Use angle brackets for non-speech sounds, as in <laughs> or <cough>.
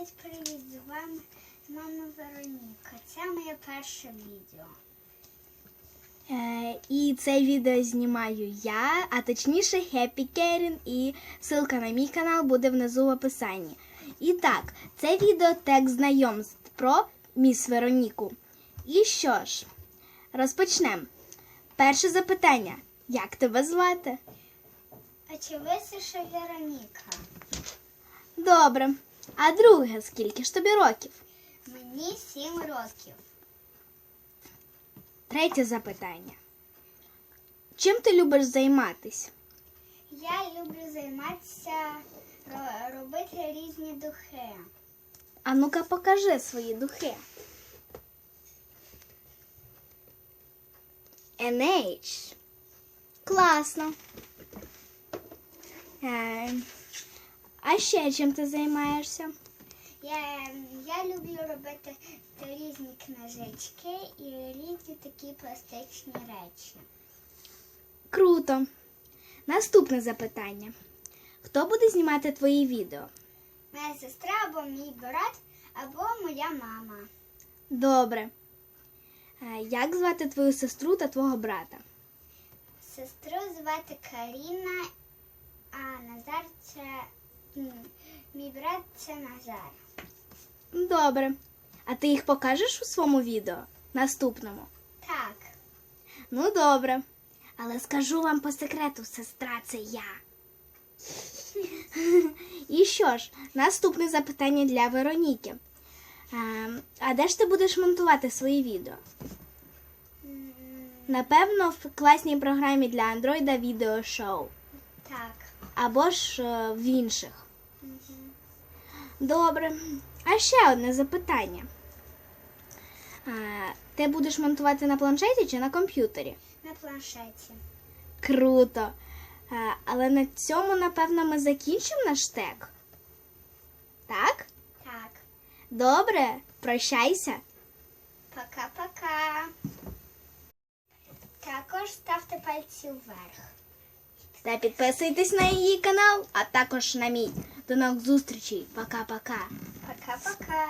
Привіт-привіт! З вами мама Вероніка. Це моє перше відео. Е, і це відео знімаю я, а точніше Happy Karen, і ссылка на мій канал буде внизу в описанні. І так, це відео текст знайомств про міс Вероніку. І що ж, розпочнемо. Перше запитання: як тебе звати? А чи висише Вероніка? Добре. А друге, скільки ж тобі років? Мені сім років. Третє запитання. Чим ти любиш займатися? Я люблю займатися, робити різні духи. А ну-ка покажи свої духи. NH. Класно. А ще чим ти займаєшся? Я, я люблю робити різні книжечки і різні такі пластичні речі. Круто. Наступне запитання. Хто буде знімати твої відео? Моя сестра або мій брат, або моя мама. Добре. Е, як звати твою сестру та твого брата? Сестру звати Каріна, а Назар це м, мій брат це Назар. Добре. А ти їх покажеш у своєму відео? Наступному. Так, Ну, добре. Але скажу вам по секрету, сестра це я. <laughs> І що ж, наступне запитання для Вероніки. Ем, а де ж ти будеш монтувати свої відео? Напевно, в класній програмі для Андроїда відеошоу. так. Або ж е, в інших. Добре. А ще одне запитання. А, ти будеш монтувати на планшеті чи на комп'ютері? На планшеті. Круто. Е, Але на цьому, напевно, ми закінчимо наш тег. Так? Так. Добре, прощайся. Пока-пока. Також ставте пальці вверх. Та підписуйтесь на її канал, а також на мій. До нових зустрічей. Пока-пока. Пока-пока.